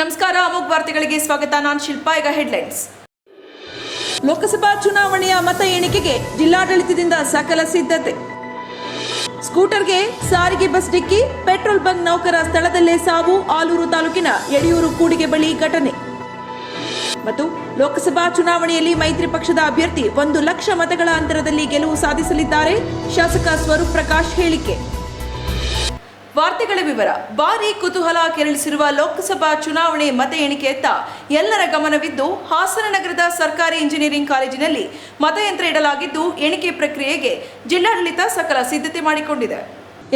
ನಮಸ್ಕಾರ, ಅಮೋಘ ವಾರ್ತೆಗಳಿಗೆ ಸ್ವಾಗತ. ನಾನು ಶಿಲ್ಪಾ, ಈಗ ಹೆಡ್ಲೈನ್ಸ್ ಲೋಕಸಭಾ ಚುನಾವಣೆಯ ಮತ ಎಣಿಕೆಗೆ ಜಿಲ್ಲಾಡಳಿತದಿಂದ ಸಕಲ ಸಿದ್ಧತೆ. ಸ್ಕೂಟರ್ಗೆ ಸಾರಿಗೆ ಬಸ್ ಡಿಕ್ಕಿ, ಪೆಟ್ರೋಲ್ ಬಂಕ್ ನೌಕರ ಸ್ಥಳದಲ್ಲೇ ಸಾವು, ಆಲೂರು ತಾಲೂಕಿನ ಯಡಿಯೂರು ಕೂಡಿಗೆ ಬಳಿ ಘಟನೆ. ಮತ್ತು ಲೋಕಸಭಾ ಚುನಾವಣೆಯಲ್ಲಿ ಮೈತ್ರಿ ಪಕ್ಷದ ಅಭ್ಯರ್ಥಿ ಒಂದು ಲಕ್ಷ ಮತಗಳ ಅಂತರದಲ್ಲಿ ಗೆಲುವು ಸಾಧಿಸಲಿದ್ದಾರೆ. ಶಾಸಕ ಸ್ವರೂಪ್ ಪ್ರಕಾಶ್ ಹೇಳಿಕೆ. ವಾರ್ತೆಗಳ ವಿವರ. ಭಾರಿ ಕುತೂಹಲ ಕೆರಳಿಸಿರುವ ಲೋಕಸಭಾ ಚುನಾವಣೆ ಮತ ಎಣಿಕೆಯತ್ತ ಎಲ್ಲರ ಗಮನವಿದ್ದು, ಹಾಸನ ನಗರದ ಸರ್ಕಾರಿ ಇಂಜಿನಿಯರಿಂಗ್ ಕಾಲೇಜಿನಲ್ಲಿ ಮತಯಂತ್ರ ಇಡಲಾಗಿದ್ದು, ಎಣಿಕೆ ಪ್ರಕ್ರಿಯೆಗೆ ಜಿಲ್ಲಾಡಳಿತ ಸಕಲ ಸಿದ್ಧತೆ ಮಾಡಿಕೊಂಡಿದೆ.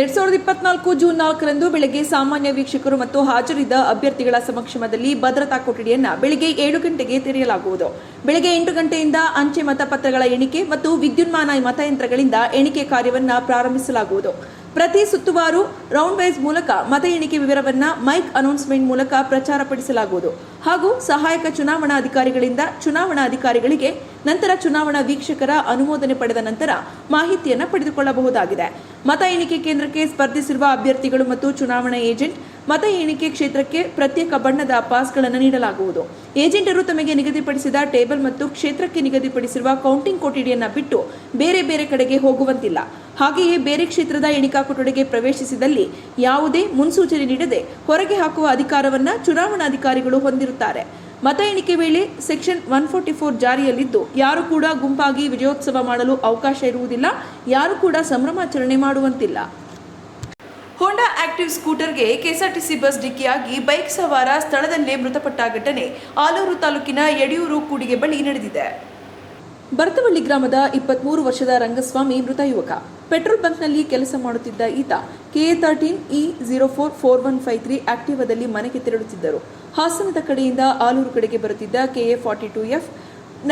ಎರಡ್ ಸಾವಿರದ ಇಪ್ಪತ್ನಾಲ್ಕು ಜೂನ್ ನಾಲ್ಕರಂದು ಬೆಳಗ್ಗೆ ಸಾಮಾನ್ಯ ವೀಕ್ಷಕರು ಮತ್ತು ಹಾಜರಿದ್ದ ಅಭ್ಯರ್ಥಿಗಳ ಸಮಕ್ಷಮದಲ್ಲಿ ಭದ್ರತಾ ಕೊಠಡಿಯನ್ನು ಬೆಳಗ್ಗೆ ಏಳು ಗಂಟೆಗೆ ತೆರೆಯಲಾಗುವುದು. ಬೆಳಗ್ಗೆ ಎಂಟು ಗಂಟೆಯಿಂದ ಅಂಚೆ ಮತಪತ್ರಗಳ ಎಣಿಕೆ ಮತ್ತು ವಿದ್ಯುನ್ಮಾನ ಮತಯಂತ್ರಗಳಿಂದ ಎಣಿಕೆ ಕಾರ್ಯವನ್ನು ಪ್ರಾರಂಭಿಸಲಾಗುವುದು. ಪ್ರತಿ ಸುತ್ತುವಾರು ರೌಂಡ್ ವೈಸ್ ಮೂಲಕ ಮತ ಎಣಿಕೆ ವಿವರವನ್ನ ಮೈಕ್ ಅನೌನ್ಸ್ಮೆಂಟ್ ಮೂಲಕ ಪ್ರಚಾರಪಡಿಸಲಾಗುವುದು ಹಾಗೂ ಸಹಾಯಕ ಚುನಾವಣಾ ಅಧಿಕಾರಿಗಳಿಂದ ಚುನಾವಣಾ ಅಧಿಕಾರಿಗಳಿಗೆ ನಂತರ ಚುನಾವಣಾ ವೀಕ್ಷಕರ ಅನುಮೋದನೆ ಪಡೆದ ನಂತರ ಮಾಹಿತಿಯನ್ನು ಪಡೆದುಕೊಳ್ಳಬಹುದಾಗಿದೆ. ಮತ ಎಣಿಕೆ ಕೇಂದ್ರಕ್ಕೆ ಸ್ಪರ್ಧಿಸಿರುವ ಅಭ್ಯರ್ಥಿಗಳು ಮತ್ತು ಚುನಾವಣಾ ಏಜೆಂಟ್ ಮತ ಎಣಿಕೆ ಕ್ಷೇತ್ರಕ್ಕೆ ಪ್ರತ್ಯೇಕ ಬಣ್ಣದ ಪಾಸ್ಗಳನ್ನು ನೀಡಲಾಗುವುದು. ಏಜೆಂಟರು ತಮಗೆ ನಿಗದಿಪಡಿಸಿದ ಟೇಬಲ್ ಮತ್ತು ಕ್ಷೇತ್ರಕ್ಕೆ ನಿಗದಿಪಡಿಸಿರುವ ಕೌಂಟಿಂಗ್ ಕೊಠಡಿಯನ್ನು ಬಿಟ್ಟು ಬೇರೆ ಬೇರೆ ಕಡೆಗೆ ಹೋಗುವಂತಿಲ್ಲ. ಹಾಗೆಯೇ ಬೇರೆ ಕ್ಷೇತ್ರದ ಎಣಿಕಾ ಕೊಠಡಿಗೆ ಪ್ರವೇಶಿಸಿದಲ್ಲಿ ಯಾವುದೇ ಮುನ್ಸೂಚನೆ ನೀಡದೆ ಹೊರಗೆ ಹಾಕುವ ಅಧಿಕಾರವನ್ನು ಚುನಾವಣಾಧಿಕಾರಿಗಳು ಹೊಂದಿರುತ್ತಾರೆ. ಮತ ಎಣಿಕೆ ವೇಳೆ ಸೆಕ್ಷನ್ ಒನ್ ಫೋರ್ಟಿ ಫೋರ್ ಜಾರಿಯಲ್ಲಿದ್ದು, ಯಾರು ಕೂಡ ಗುಂಪಾಗಿ ವಿಜಯೋತ್ಸವ ಮಾಡಲು ಅವಕಾಶ ಇರುವುದಿಲ್ಲ, ಯಾರು ಕೂಡ ಸಂಭ್ರಮಾಚರಣೆ ಮಾಡುವಂತಿಲ್ಲ. ಹೋಂಡಾ ಆಕ್ಟಿವ್ ಸ್ಕೂಟರ್ಗೆ ಕೆಎಸ್ಆರ್ಟಿಸಿ ಬಸ್ ಡಿಕ್ಕಿಯಾಗಿ ಬೈಕ್ ಸವಾರ ಸ್ಥಳದಲ್ಲೇ ಮೃತಪಟ್ಟ ಘಟನೆ ಆಲೂರು ತಾಲೂಕಿನ ಯಡಿಯೂರು ಕೂಡಿಗೆ ಬಳಿ ನಡೆದಿದೆ. ಭರತವಳ್ಳಿ ಗ್ರಾಮದ ಇಪ್ಪತ್ಮೂರು ವರ್ಷದ ರಂಗಸ್ವಾಮಿ ಮೃತ ಯುವಕ. ಪೆಟ್ರೋಲ್ ಬಂಕ್ನಲ್ಲಿ ಕೆಲಸ ಮಾಡುತ್ತಿದ್ದ ಈತ KA thirteen E zero four four one five three ಆಕ್ಟಿವಾದಲ್ಲಿ ಮನೆಗೆ ತೆರಳುತ್ತಿದ್ದರು. ಹಾಸನದ ಕಡೆಯಿಂದ ಆಲೂರು ಕಡೆಗೆ ಬರುತ್ತಿದ್ದ KA forty two F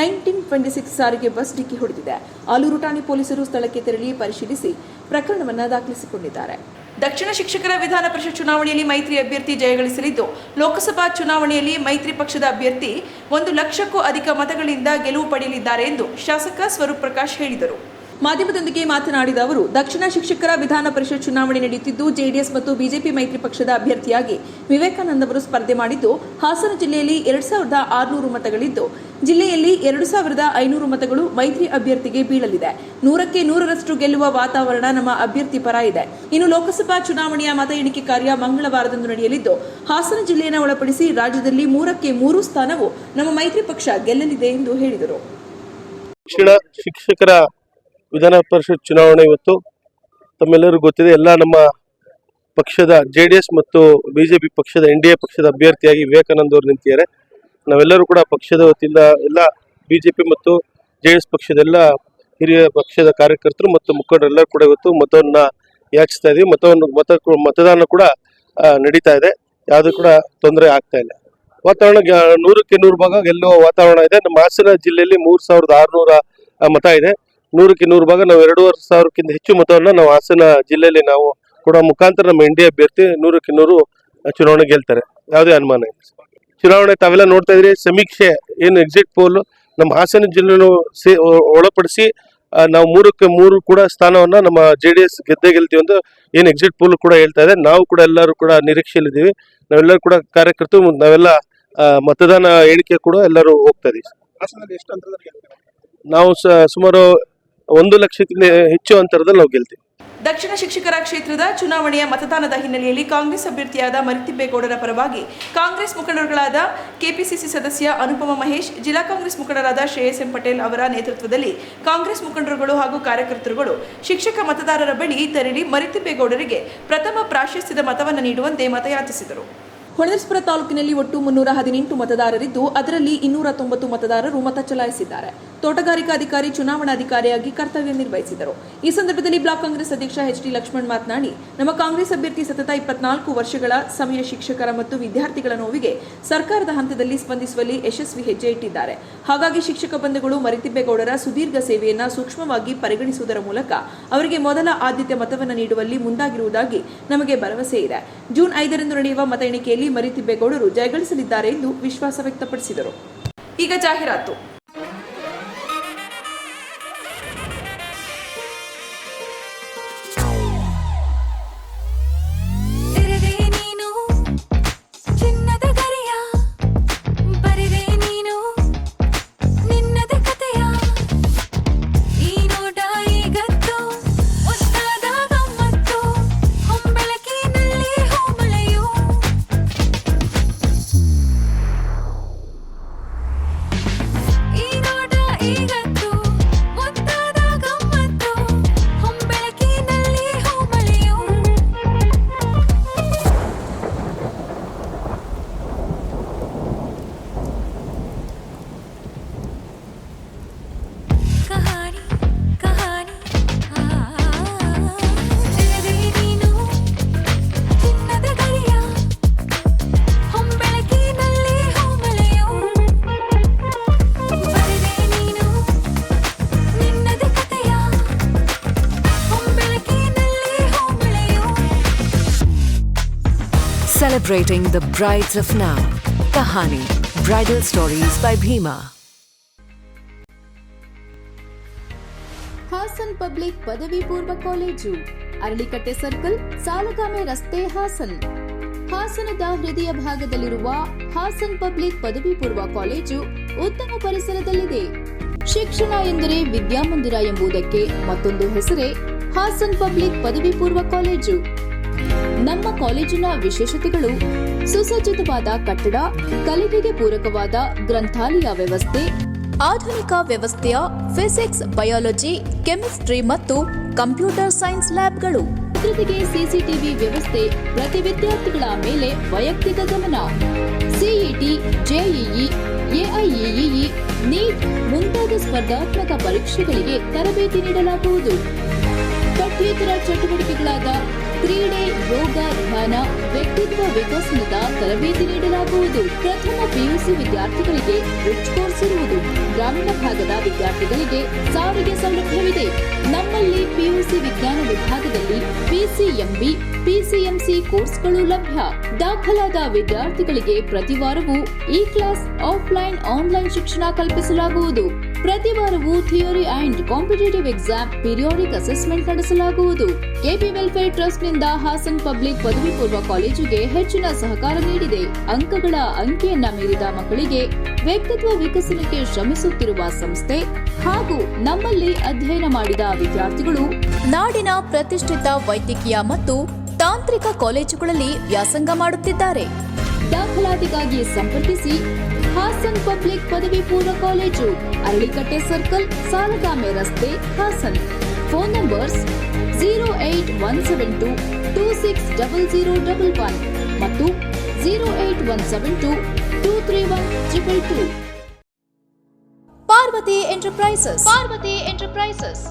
nineteen twenty six ಸಾರಿಗೆ ಬಸ್ ಡಿಕ್ಕಿ ಹೊಡೆದಿದೆ. ಆಲೂರು ಠಾಣೆ ಪೊಲೀಸರು ಸ್ಥಳಕ್ಕೆ ತೆರಳಿ ಪರಿಶೀಲಿಸಿ ಪ್ರಕರಣವನ್ನು ದಾಖಲಿಸಿಕೊಂಡಿದ್ದಾರೆ. ದಕ್ಷಿಣ ಶಿಕ್ಷಕರ ವಿಧಾನ ಪರಿಷತ್ ಚುನಾವಣೆಯಲ್ಲಿ ಮೈತ್ರಿ ಅಭ್ಯರ್ಥಿ ಜಯಗಳಿಸಲಿದ್ದು, ಲೋಕಸಭಾ ಚುನಾವಣೆಯಲ್ಲಿ ಮೈತ್ರಿ ಪಕ್ಷದ ಅಭ್ಯರ್ಥಿ ಒಂದು ಲಕ್ಷಕ್ಕೂ ಅಧಿಕ ಮತಗಳಿಂದ ಗೆಲುವು ಪಡೆಯಲಿದ್ದಾರೆ ಎಂದು ಶಾಸಕ ಸ್ವರೂಪ್ ಪ್ರಕಾಶ್ ಹೇಳಿದರು. ಮಾಧ್ಯಮದೊಂದಿಗೆ ಮಾತನಾಡಿದ ಅವರು, ದಕ್ಷಿಣ ಶಿಕ್ಷಕರ ವಿಧಾನ ಪರಿಷತ್ ಚುನಾವಣೆ ನಡೆಯುತ್ತಿದ್ದು, ಜೆಡಿಎಸ್ ಮತ್ತು ಬಿಜೆಪಿ ಮೈತ್ರಿ ಪಕ್ಷದ ಅಭ್ಯರ್ಥಿಯಾಗಿ ವಿವೇಕಾನಂದ ಅವರು ಸ್ಪರ್ಧೆ ಮಾಡಿದ್ದು, ಹಾಸನ ಜಿಲ್ಲೆಯಲ್ಲಿ ಎರಡ್ ಸಾವಿರದ ಆರುನೂರು ಮತಗಳಿದ್ದು, ಜಿಲ್ಲೆಯಲ್ಲಿ ಎರಡು ಸಾವಿರದ ಐನೂರು ಮತಗಳು ಮೈತ್ರಿ ಅಭ್ಯರ್ಥಿಗೆ ಬೀಳಲಿದೆ. ನೂರಕ್ಕೆ ನೂರರಷ್ಟು ಗೆಲ್ಲುವ ವಾತಾವರಣ ನಮ್ಮ ಅಭ್ಯರ್ಥಿ ಪರ ಇದೆ. ಇನ್ನು ಲೋಕಸಭಾ ಚುನಾವಣೆಯ ಮತ ಎಣಿಕೆ ಕಾರ್ಯ ಮಂಗಳವಾರದಂದು ನಡೆಯಲಿದ್ದು, ಹಾಸನ ಜಿಲ್ಲೆಯನ್ನು ಒಳಪಡಿಸಿ ರಾಜ್ಯದಲ್ಲಿ ಮೂರಕ್ಕೆ ಮೂರು ಸ್ಥಾನವು ನಮ್ಮ ಮೈತ್ರಿ ಪಕ್ಷ ಗೆಲ್ಲಲಿದೆ ಎಂದು ಹೇಳಿದರು. ಶಿಕ್ಷಕರ ವಿಧಾನ ಪರಿಷತ್ ಚುನಾವಣೆ ಇವತ್ತು. ತಮ್ಮೆಲ್ಲರಿಗೂ ಗೊತ್ತಿದೆ, ಎಲ್ಲ ನಮ್ಮ ಪಕ್ಷದ ಜೆ ಡಿ ಎಸ್ ಮತ್ತು ಬಿಜೆಪಿ ಪಕ್ಷದ, ಎನ್ ಡಿ ಎ ಪಕ್ಷದ ಅಭ್ಯರ್ಥಿಯಾಗಿ ವಿವೇಕಾನಂದ್ ಅವರು ನಿಂತಿದ್ದಾರೆ. ನಾವೆಲ್ಲರೂ ಕೂಡ ಪಕ್ಷದ ವತಿಯಿಂದ ಎಲ್ಲ ಬಿಜೆಪಿ ಮತ್ತು ಜೆ ಡಿ ಎಸ್ ಪಕ್ಷದ ಎಲ್ಲ ಹಿರಿಯ ಪಕ್ಷದ ಕಾರ್ಯಕರ್ತರು ಮತ್ತು ಮುಖಂಡರೆಲ್ಲರೂ ಕೂಡ ಇವತ್ತು ಮತವನ್ನ ಯಾಚಿಸ್ತಾ ಇದೀವಿ ಮತವನ್ನು, ಮತ, ಮತದಾನ ಕೂಡ ನಡೀತಾ ಇದೆ. ಯಾವುದು ಕೂಡ ತೊಂದರೆ ಆಗ್ತಾ ಇಲ್ಲ. ವಾತಾವರಣ ನೂರಕ್ಕೆ ನೂರು ಭಾಗ ಗೆಲ್ಲುವ ವಾತಾವರಣ ಇದೆ. ನಮ್ಮ ಹಾಸನ ಜಿಲ್ಲೆಯಲ್ಲಿ ಮೂರ್ ಸಾವಿರದ ಆರುನೂರ ಮತ ಇದೆ. ನೂರಕ್ಕೆ ನೂರು ಭಾಗ ನಾವು ಎರಡೂವರೆ ಸಾವಿರಕ್ಕಿಂತ ಹೆಚ್ಚು ಮತವನ್ನು ನಾವು ಹಾಸನ ಜಿಲ್ಲೆಯಲ್ಲಿ ನಾವು ಕೂಡ ಮುಖಾಂತರ ನಮ್ಮ ಎನ್ ಡಿ ಅಭ್ಯರ್ಥಿ ನೂರಕ್ಕೆ ನೂರು ಚುನಾವಣೆ ಗೆಲ್ತಾರೆ. ಯಾವುದೇ ಅನುಮಾನ ಇಲ್ಲ. ಚುನಾವಣೆ ತಾವೆಲ್ಲ ನೋಡ್ತಾ ಇದ್ರಿ ಸಮೀಕ್ಷೆ ಏನು ಎಕ್ಸಿಟ್ ಪೋಲ್ ನಮ್ಮ ಹಾಸನ ಜಿಲ್ಲೆಯನ್ನು ಸೇ ಒಳಪಡಿಸಿ ನಾವು ಮೂರಕ್ಕೆ ಮೂರು ಕೂಡ ಸ್ಥಾನವನ್ನು ನಮ್ಮ ಜೆ ಡಿ ಎಸ್ ಗೆದ್ದೇ ಗೆಲ್ತೀವಿ ಅಂತ ಏನು ಎಕ್ಸಿಟ್ ಪೋಲ್ ಕೂಡ ಹೇಳ್ತಾ ಇದೆ. ನಾವು ಕೂಡ ಎಲ್ಲರೂ ಕೂಡ ನಿರೀಕ್ಷೆಯಲ್ಲಿದ್ದೀವಿ. ನಾವೆಲ್ಲರೂ ಕೂಡ ಕಾರ್ಯಕರ್ತರು ನಾವೆಲ್ಲ ಮತದಾನ ಹೇಳಿಕೆ ಕೂಡ ಎಲ್ಲರೂ ಹೋಗ್ತಾ ಇದೀವಿ ನಾವು ಸುಮಾರು ಒಂದು ಲಕ್ಷಕ್ಕಿಂತ ಹೆಚ್ಚು ಅಂತರದಲ್ಲಿ ನಾವು ಗೆಲ್ತೀವಿ. ದಕ್ಷಿಣ ಶಿಕ್ಷಕರ ಕ್ಷೇತ್ರದ ಚುನಾವಣೆಯ ಮತದಾನದ ಹಿನ್ನೆಲೆಯಲ್ಲಿ ಕಾಂಗ್ರೆಸ್ ಅಭ್ಯರ್ಥಿಯಾದ ಮರಿತಿಬ್ಬೇಗೌಡರ ಪರವಾಗಿ ಕಾಂಗ್ರೆಸ್ ಮುಖಂಡರುಗಳಾದ ಕೆಪಿಸಿಸಿ ಸದಸ್ಯ ಅನುಪಮ ಮಹೇಶ್, ಜಿಲ್ಲಾ ಕಾಂಗ್ರೆಸ್ ಮುಖಂಡರಾದ ಶ್ರೇಯಸ್ ಎಂ ಪಟೇಲ್ ಅವರ ನೇತೃತ್ವದಲ್ಲಿ ಕಾಂಗ್ರೆಸ್ ಮುಖಂಡರುಗಳು ಹಾಗೂ ಕಾರ್ಯಕರ್ತರುಗಳು ಶಿಕ್ಷಕ ಮತದಾರರ ಬಳಿ ತೆರಳಿ ಮರಿತಿಬ್ಬೇಗೌಡರಿಗೆ ಪ್ರಥಮ ಪ್ರಾಶಸ್ತ್ಯದ ಮತವನ್ನು ನೀಡುವಂತೆ ಮತಯಾಚಿಸಿದರು. ಹೊಳೆನರಸೀಪುರ ತಾಲೂಕಿನಲ್ಲಿ ಒಟ್ಟು ಮುನ್ನೂರ ಹದಿನೆಂಟು ಮತದಾರರಿದ್ದು, ಅದರಲ್ಲಿ ಇನ್ನೂರ ತೊಂಬತ್ತು ಮತದಾರರು ಮತ ಚಲಾಯಿಸಿದ್ದಾರೆ. ತೋಟಗಾರಿಕಾ ಅಧಿಕಾರಿ ಚುನಾವಣಾಧಿಕಾರಿಯಾಗಿ ಕರ್ತವ್ಯ ನಿರ್ವಹಿಸಿದರು. ಈ ಸಂದರ್ಭದಲ್ಲಿ ಬ್ಲಾಕ್ ಕಾಂಗ್ರೆಸ್ ಅಧ್ಯಕ್ಷ ಎಚ್ ಡಿ ಲಕ್ಷ್ಮಣ್ ಮಾತನಾಡಿ, ನಮ್ಮ ಕಾಂಗ್ರೆಸ್ ಅಭ್ಯರ್ಥಿ ಸತತ ಇಪ್ಪತ್ನಾಲ್ಕು ವರ್ಷಗಳ ಸಮಯ ಶಿಕ್ಷಕರ ಮತ್ತು ವಿದ್ಯಾರ್ಥಿಗಳ ನೋವಿಗೆ ಸರ್ಕಾರದ ಹಂತದಲ್ಲಿ ಸ್ಪಂದಿಸುವಲ್ಲಿ ಯಶಸ್ವಿ ಹೆಜ್ಜೆ ಇಟ್ಟಿದ್ದಾರೆ. ಹಾಗಾಗಿ ಶಿಕ್ಷಕ ಬಂಧುಗಳು ಮರಿತಿಬ್ಬೇಗೌಡರ ಸುದೀರ್ಘ ಸೇವೆಯನ್ನು ಸೂಕ್ಷ್ಮವಾಗಿ ಪರಿಗಣಿಸುವುದರ ಮೂಲಕ ಅವರಿಗೆ ಮೊದಲ ಆದ್ಯತೆ ಮತವನ್ನು ನೀಡುವಲ್ಲಿ ಮುಂದಾಗಿರುವುದಾಗಿ ನಮಗೆ ಭರವಸೆ ಇದೆ. ಜೂನ್ ಐದರಂದು ನಡೆಯುವ ಮತ ಎಣಿಕೆಯಲ್ಲಿ ಮರಿತಿಬ್ಬೇಗೌಡರು ಜಯಗಳಿಸಲಿದ್ದಾರೆ ಎಂದು ವಿಶ್ವಾಸ ವ್ಯಕ್ತಪಡಿಸಿದರು. ಈಗ ಜಾಹೀರಾತು. Celebrating the brides of now. Kahani, Bridal Stories by Bhima. Hassan public ಪದವಿ ಪೂರ್ವ ಕಾಲೇಜು ಅರಳಿಕಟ್ಟೆ ಸರ್ಕಲ್ ಸಾಲಗಾಮೆ ರಸ್ತೆ ಹಾಸನ್ ಹಾಸನದ ಹೃದಯ ಭಾಗದಲ್ಲಿರುವ ಹಾಸನ್ ಪಬ್ಲಿಕ್ ಪದವಿ ಪೂರ್ವ ಕಾಲೇಜು ಉತ್ತಮ ಪರಿಸರದಲ್ಲಿದೆ ಶಿಕ್ಷಣ ಎಂದರೆ ವಿದ್ಯಾಮಂದಿರ ಎಂಬುದಕ್ಕೆ ಮತ್ತೊಂದು ಹೆಸರೇ ಹಾಸನ್ ಪಬ್ಲಿಕ್ ಪದವಿ ಪೂರ್ವ ಕಾಲೇಜು ನಮ್ಮ ಕಾಲೇಜಿನ ವಿಶೇಷತೆಗಳು, ಸುಸಜ್ಜಿತವಾದ ಕಟ್ಟಡ, ಕಲಿಕೆಗೆ ಪೂರಕವಾದ ಗ್ರಂಥಾಲಯ ವ್ಯವಸ್ಥೆ, ಆಧುನಿಕ ವ್ಯವಸ್ಥೆಯ ಫಿಸಿಕ್ಸ್, ಬಯಾಲಜಿ, ಕೆಮಿಸ್ಟ್ರಿ ಮತ್ತು ಕಂಪ್ಯೂಟರ್ ಸೈನ್ಸ್ ಲ್ಯಾಬ್ಗಳು. ಜೊತೆಗೆ ಸಿಸಿಟಿವಿ ವ್ಯವಸ್ಥೆ ಪ್ರತಿ ವಿದ್ಯಾರ್ಥಿಗಳ ಮೇಲೆ ವೈಯಕ್ತಿಕ ಗಮನ. ಸಿಇಟಿ ಜೆಇಇ ಎಐಇಇ ನೀಟ್ ಮುಂತಾದ ಸ್ಪರ್ಧಾತ್ಮಕ ಪರೀಕ್ಷೆಗಳಿಗೆ ತರಬೇತಿ ನೀಡಲಾಗುವುದು. ಪಠ್ಯೇತರ ಚಟುವಟಿಕೆಗಳಾದ ಕ್ರೀಡೆ, ಯೋಗ, ಧ್ಯಾನ, ವ್ಯಕ್ತಿತ್ವ ವಿಕಸನದ ತರಬೇತಿ ನೀಡಲಾಗುವುದು. ಪ್ರಥಮ ಪಿಯುಸಿ ವಿದ್ಯಾರ್ಥಿಗಳಿಗೆ ರಿಚ್ ಕೋರ್ಸ್ ಇರುವುದು. ಗ್ರಾಮೀಣ ಭಾಗದ ವಿದ್ಯಾರ್ಥಿಗಳಿಗೆ ಸಾರಿಗೆ ಸೌಲಭ್ಯವಿದೆ. ನಮ್ಮಲ್ಲಿ ಪಿಯುಸಿ ವಿಜ್ಞಾನ ವಿಭಾಗದಲ್ಲಿ ಪಿಸಿಎಂಬಿ, ಪಿಸಿಎಂಸಿ ಕೋರ್ಸ್ಗಳು ಲಭ್ಯ. ದಾಖಲಾದ ವಿದ್ಯಾರ್ಥಿಗಳಿಗೆ ಪ್ರತಿ ವಾರವೂ ಈ ಕ್ಲಾಸ್ ಆಫ್ಲೈನ್, ಆನ್ಲೈನ್ ಶಿಕ್ಷಣ ಕಲ್ಪಿಸಲಾಗುವುದು. ಪ್ರತಿ ವಾರವೂ theory and competitive exam periodic assessment ನಡೆಸಲಾಗುವುದು. ಕೆಪಿ ವೆಲ್ಫೇರ್ ಟ್ರಸ್ಟ್ನಿಂದ ಹಾಸನ್ ಪಬ್ಲಿಕ್ ಪದವಿ ಪೂರ್ವ ಕಾಲೇಜಿಗೆ ಹೆಚ್ಚಿನ ಸಹಕಾರ ನೀಡಿದೆ. ಅಂಕಗಳ ಅಂಕಿಯನ್ನ ಮೀರಿದ ಮಕ್ಕಳಿಗೆ ವ್ಯಕ್ತಿತ್ವ ವಿಕಸನಕ್ಕೆ ಶ್ರಮಿಸುತ್ತಿರುವ ಸಂಸ್ಥೆ ಹಾಗೂ ನಮ್ಮಲ್ಲಿ ಅಧ್ಯಯನ ಮಾಡಿದ ವಿದ್ಯಾರ್ಥಿಗಳು ನಾಡಿನ ಪ್ರತಿಷ್ಠಿತ ವೈದ್ಯಕೀಯ ಮತ್ತು ತಾಂತ್ರಿಕ ಕಾಲೇಜುಗಳಲ್ಲಿ ವ್ಯಾಸಂಗ ಮಾಡುತ್ತಿದ್ದಾರೆ. ದಾಖಲಾತಿಗಾಗಿ ಸಂಪರ್ಕಿಸಿ ಹಾಸನ್ ಪಬ್ಲಿಕ್ ಪದವಿ ಪೂರ್ವ ಕಾಲೇಜು ಅರಳಿಕಟ್ಟೆ ಸರ್ಕಲ್ ಸಾಲಗಾಮೆ ರಸ್ತೆ Hassan. Phone numbers zero eight one seven two two six double zero double one ಮತ್ತು zero eight one seven two two three one triple two Parvati enterprises. Parvati enterprises.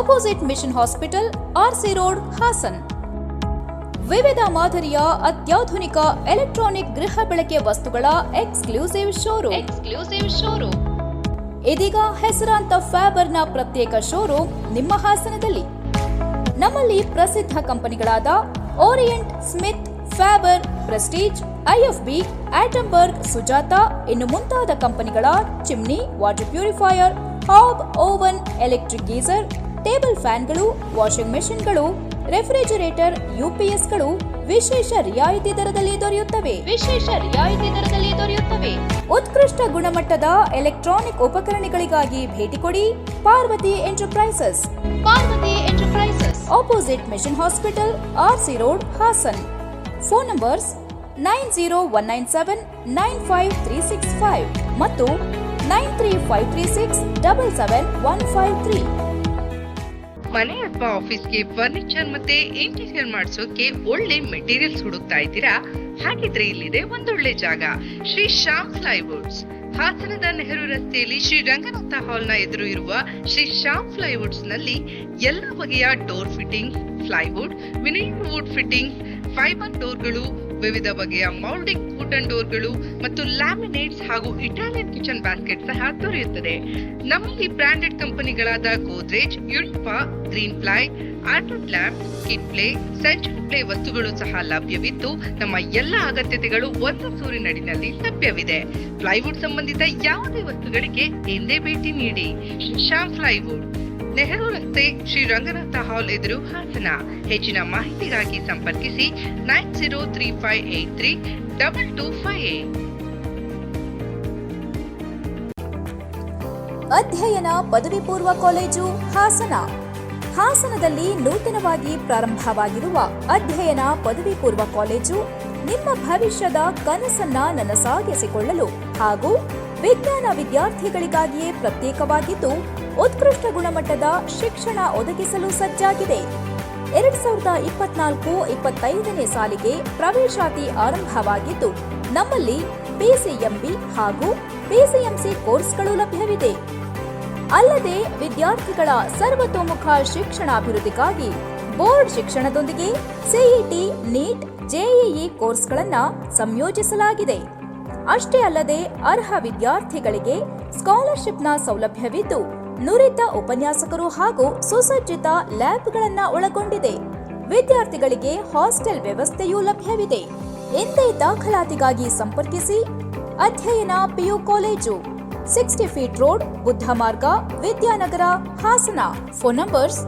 Opposite mission hospital RC road Hassan. ವಿವಿಧ ಮಾದರಿಯ ಅತ್ಯಾಧುನಿಕ electronic ಗೃಹ ಬಳಕೆ ವಸ್ತುಗಳ exclusive showroom. Exclusive showroom. ಇದೀಗ ಹೆಸರಾಂತ ಫ್ಯಾಬರ್ನ ಪ್ರತ್ಯೇಕ ಶೋರೂಮ್ ನಿಮ್ಮ ಹಾಸನದಲ್ಲಿ. ನಮ್ಮಲ್ಲಿ ಪ್ರಸಿದ್ಧ ಕಂಪನಿಗಳಾದ Orient Smith Faber Prestige IFB Atomberg Sujata ಇನ್ನು ಮುಂತಾದ ಕಂಪನಿಗಳ chimney water purifier hob oven electric geyser table ಫ್ಯಾನ್ಗಳು washing ಮೆಷಿನ್ಗಳು ರೆಫ್ರಿಜರೇಟರ್ ಯುಪಿಎಸ್ಗಳು ವಿಶೇಷ ರಿಯಾಯಿತಿ ದರದಲ್ಲಿ ದೊರೆಯುತ್ತವೆ. ವಿಶೇಷ ರಿಯಾಯಿತಿ ದರದಲ್ಲಿ ದೊರೆಯುತ್ತವೆ. ಉತ್ಕೃಷ್ಟ ಗುಣಮಟ್ಟದ ಎಲೆಕ್ಟ್ರಾನಿಕ್ ಉಪಕರಣಗಳಿಗಾಗಿ ಭೇಟಿ ಕೊಡಿ Parvati enterprises. Parvati enterprises. Opposite mission hospital RC road Hassan phone numbers nine zero one nine seven nine five three six five ಮತ್ತು nine three five three six double seven one five three ಮನೆ ಅಥವಾ ಆಫೀಸ್ಗೆ furniture ಮತ್ತೆ interior ಮಾಡಿಸೋಕೆ ಒಳ್ಳೆ materials ಹುಡುಕ್ತಾ ಇದ್ದೀರಾ? ಹಾಗಿದ್ರೆ ಇಲ್ಲಿದೆ ಒಂದೊಳ್ಳೆ ಜಾಗ. ಶ್ರೀ ಶ್ಯಾಮ್ ಫ್ಲೈವುಡ್ಸ್ ಹಾಸನದ ನೆಹರು ರಸ್ತೆಯಲ್ಲಿ ಶ್ರೀ ರಂಗನಾಥ ಹಾಲ್ನ ಎದುರು ಇರುವ ಶ್ರೀ ಶ್ಯಾಮ್ ಫ್ಲೈವುಡ್ಸ್ನಲ್ಲಿ ಎಲ್ಲ ಬಗೆಯ door fitting plywood vinyl wood fitting fiber ಡೋರ್ಗಳು ವಿವಿಧ ಬಗೆಯ ಮೌಲ್ಡಿಂಗ್ ವುಡನ್ ಡೋರ್ಗಳು ಮತ್ತು ಲ್ಯಾಮಿನೇಟ್ಸ್ ಹಾಗೂ ಇಟಾಲಿಯನ್ ಕಿಚನ್ ಬ್ಯಾಸ್ಕೆಟ್ ಸಹ ದೊರೆಯುತ್ತದೆ. ನಮ್ಮಲ್ಲಿ ಬ್ರಾಂಡೆಡ್ ಕಂಪನಿಗಳಾದ Godrej ಯುಲ್ಪಾ green ply auto lamp kit ply century ply ವಸ್ತುಗಳು ಸಹ ಲಭ್ಯವಿದ್ದು ನಮ್ಮ ಎಲ್ಲ ಅಗತ್ಯತೆಗಳು ಒಂದು ಸೂರಿನಡಿನಲ್ಲಿ ಲಭ್ಯವಿದೆ. ಪ್ಲೈವುಡ್ ಸಂಬಂಧಿತ ಯಾವುದೇ ವಸ್ತುಗಳಿಗೆ ಎಂದೇ ಭೇಟಿ ನೀಡಿ. ಶ್ಯಾಮ್ ಪ್ಲೈವುಡ್ ನೆಹರು ರಸ್ತೆ ಶ್ರೀ ರಂಗನಾಥ ಹಾಲ್ ಎದುರು ಹಾಸನ. ಹೆಚ್ಚಿನ ಮಾಹಿತಿಗಾಗಿ ಸಂಪರ್ಕಿಸಿ nine zero three five eight three double two five eight. Adhyayana ಪದವಿ ಪೂರ್ವ ಕಾಲೇಜು ಹಾಸನ. ಹಾಸನದಲ್ಲಿ ನೂತನವಾಗಿ ಪ್ರಾರಂಭವಾಗಿರುವ ಅಧ್ಯಯನ ಪದವಿ ಪೂರ್ವ ಕಾಲೇಜು ನಿಮ್ಮ ಭವಿಷ್ಯದ ಕನಸನ್ನ ನನಸಾಗಿಸಿಕೊಳ್ಳಲು ಹಾಗೂ ವಿಜ್ಞಾನ ವಿದ್ಯಾರ್ಥಿಗಳಿಗಾಗಿಯೇ ಪ್ರತ್ಯೇಕವಾಗಿದ್ದು ಉತ್ಕೃಷ್ಟ ಗುಣಮಟ್ಟದ ಶಿಕ್ಷಣ ಒದಗಿಸಲು ಸಜ್ಜಾಗಿದೆ. ಎರಡ್ ಸಾವಿರದ ಇಪ್ಪತ್ನಾಲ್ಕು ಇಪ್ಪತ್ತೈದನೇ ಸಾಲಿಗೆ ಪ್ರವೇಶಾತಿ ಆರಂಭವಾಗಿದ್ದು, ನಮ್ಮಲ್ಲಿ ಪಿಸಿಎಂಬಿ ಹಾಗೂ ಪಿಸಿಎಂಸಿ ಕೋರ್ಸ್ಗಳು ಲಭ್ಯವಿದೆ. ಅಲ್ಲದೆ ವಿದ್ಯಾರ್ಥಿಗಳ ಸರ್ವತೋಮುಖ ಶಿಕ್ಷಣಾಭಿವೃದ್ಧಿಗಾಗಿ ಬೋರ್ಡ್ ಶಿಕ್ಷಣದೊಂದಿಗೆ ಸಿಇಟಿ ನೀಟ್ ಜೆಇಇ ಕೋರ್ಸ್ಗಳನ್ನು ಸಂಯೋಜಿಸಲಾಗಿದೆ. ಅಷ್ಟೇ ಅಲ್ಲದೆ ಅರ್ಹ ವಿದ್ಯಾರ್ಥಿಗಳಿಗೆ ಸ್ಕಾಲರ್ಶಿಪ್ನ ಸೌಲಭ್ಯವಿದ್ದು ನುರಿತ ಉಪನ್ಯಾಸಕರು ಹಾಗೂ ಸುಸಜ್ಜಿತ ಲ್ಯಾಬ್ಗಳನ್ನು ಒಳಗೊಂಡಿದೆ. ವಿದ್ಯಾರ್ಥಿಗಳಿಗೆ ಹಾಸ್ಟೆಲ್ ವ್ಯವಸ್ಥೆಯೂ ಲಭ್ಯವಿದೆ. ಎಂದೇ ದಾಖಲಾತಿಗಾಗಿ ಸಂಪರ್ಕಿಸಿ. Adhyayana PU college, sixty feet road, Buddha Marga, Vidyanagar, Hassan. Phone numbers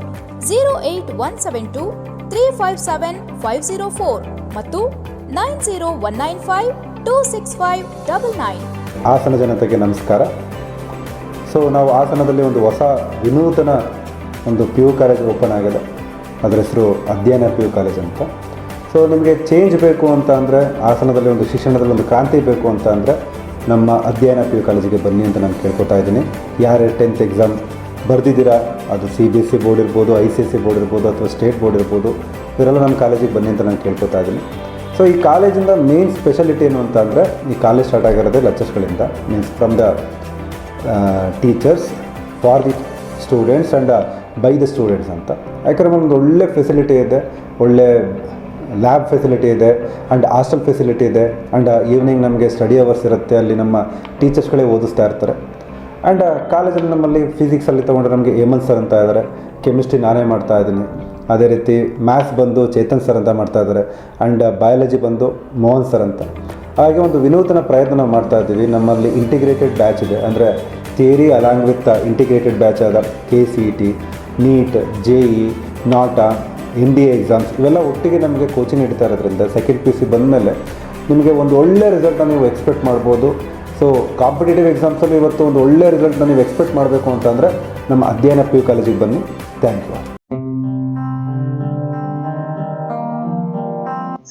zero eight one seven two three five seven five zero four ಮತ್ತು nine zero one nine five two six five double nine. Hassan ಜನತೆಗೆ ನಮಸ್ಕಾರ. So ನಾವು ಹಾಸನದಲ್ಲಿ ಒಂದು ಹೊಸ ವಿನೂತನ ಒಂದು P U college open ಆಗಿದೆ. ಅದರ ಹೆಸರು ಅಧ್ಯಯನ ಪಿ ಯು ಕಾಲೇಜ್ ಅಂತ. ಸೊ ನಿಮಗೆ ಚೇಂಜ್ ಬೇಕು ಅಂತ ಅಂದರೆ ಹಾಸನದಲ್ಲಿ ಒಂದು ಶಿಕ್ಷಣದಲ್ಲಿ ಒಂದು ಕ್ರಾಂತಿ ಬೇಕು ಅಂತ ಅಂದರೆ, ನಮ್ಮ ಅಧ್ಯಯನ ಪಿ ಯು ಕಾಲೇಜಿಗೆ ಬನ್ನಿ ಅಂತ ನಾನು ಕೇಳ್ಕೊತಾ ಇದ್ದೀನಿ. ಯಾರು ಟೆಂತ್ ಎಕ್ಸಾಮ್ ಬರೆದಿದ್ದೀರಾ? ಅದು C B S C board ಇರ್ಬೋದು I C S C board ಇರ್ಬೋದು, ಅಥವಾ ಸ್ಟೇಟ್ ಬೋರ್ಡ್ ಇರ್ಬೋದು, ಇವರೆಲ್ಲ ನಮ್ಮ ಕಾಲೇಜಿಗೆ ಬನ್ನಿ ಅಂತ ನಾನು ಕೇಳ್ಕೊತಾ ಇದ್ದೀನಿ. ಸೊ ಈ ಕಾಲೇಜಿಂದ ಮೇನ್ ಸ್ಪೆಷಾಲಿಟಿ ಏನು ಅಂತ ಅಂದರೆ, ಈ ಕಾಲೇಜ್ ಸ್ಟಾರ್ಟ್ ಆಗಿರೋದೇ ಲೆಕ್ಚರ್ಸ್ಗಳಿಂದ means from the teachers for the students and by the students ಅಂತ. ಯಾಕಂದರೆ ಒಂದು ಒಳ್ಳೆ ಫೆಸಿಲಿಟಿ ಇದೆ, ಒಳ್ಳೆ ಲ್ಯಾಬ್ ಫೆಸಿಲಿಟಿ ಇದೆ ಆ್ಯಂಡ್ ಹಾಸ್ಟೆಲ್ ಫೆಸಿಲಿಟಿ ಇದೆ ಆ್ಯಂಡ್ ಈವ್ನಿಂಗ್ ನಮಗೆ ಸ್ಟಡಿ ಅವರ್ಸ್ ಇರುತ್ತೆ, ಅಲ್ಲಿ ನಮ್ಮ ಟೀಚರ್ಸ್ಗಳೇ ಓದಿಸ್ತಾ ಇರ್ತಾರೆ. ಆ್ಯಂಡ್ ಕಾಲೇಜಲ್ಲಿ ನಮ್ಮಲ್ಲಿ ಫಿಸಿಕ್ಸಲ್ಲಿ ತೊಗೊಂಡ್ರೆ ನಮಗೆ ಹೇಮಂತ್ ಸರ್ ಅಂತ ಇದ್ದಾರೆ ಕೆಮಿಸ್ಟ್ರಿ ನಾನೇ ಮಾಡ್ತಾ ಇದ್ದೀನಿ. ಅದೇ ರೀತಿ ಮ್ಯಾಥ್ಸ್ ಬಂದು ಚೇತನ್ ಸರ್ ಅಂತ ಮಾಡ್ತಾ ಇದ್ದಾರೆ ಆ್ಯಂಡ್ ಬಯಾಲಜಿ ಬಂದು ಮೋಹನ್ ಸರ್ ಅಂತ. ಹಾಗೆ ಒಂದು ವಿನೂತನ ಪ್ರಯತ್ನ ಮಾಡ್ತಾ ಇದ್ದೀವಿ. ನಮ್ಮಲ್ಲಿ ಇಂಟಿಗ್ರೇಟೆಡ್ ಬ್ಯಾಚ್ ಇದೆ. ಅಂದರೆ theory along with integrated batch ಆದ K C E T NEET J E NATA N D A exams ಇವೆಲ್ಲ ಒಟ್ಟಿಗೆ ನಮಗೆ ಕೋಚಿಂಗ್ ನೀಡ್ತಾ ಇರೋದ್ರಿಂದ ಸೆಕೆಂಡ್ ಪಿ ಯು ಸಿ ಬಂದಮೇಲೆ ನಿಮಗೆ ಒಂದು ಒಳ್ಳೆ ರಿಸಲ್ಟ್ನ ನೀವು ಎಕ್ಸ್ಪೆಕ್ಟ್ ಮಾಡ್ಬೋದು. ಸೊ ಕಾಂಪಿಟೇಟಿವ್ ಎಕ್ಸಾಮ್ಸಲ್ಲಿ ಇವತ್ತು ಒಂದು ಒಳ್ಳೆ ರಿಸಲ್ಟ್ನ ನೀವು ಎಕ್ಸ್ಪೆಕ್ಟ್ ಮಾಡಬೇಕು ಅಂತಂದರೆ ನಮ್ಮ ಅಧ್ಯಯನ ಪಿ ಯು ಕಾಲೇಜಿಗೆ ಬನ್ನಿ. ಥ್ಯಾಂಕ್ ಯು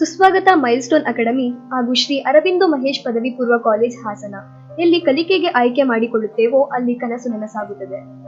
ಸುಸ್ವಾಗತ ಮೈಲ್ಸ್ಟೋನ್ ಅಕಾಡೆಮಿ ಹಾಗೂ ಶ್ರೀ ಅರವಿಂದ ಮಹೇಶ್ ಪದವಿ ಪೂರ್ವ ಕಾಲೇಜ್ ಹಾಸನ. ಎಲ್ಲಿ ಕಲಿಕೆಗೆ ಆಯ್ಕೆ ಮಾಡಿಕೊಳ್ಳುತ್ತೇವೋ ಅಲ್ಲಿ ಕನಸು ನನಸಾಗುತ್ತದೆ.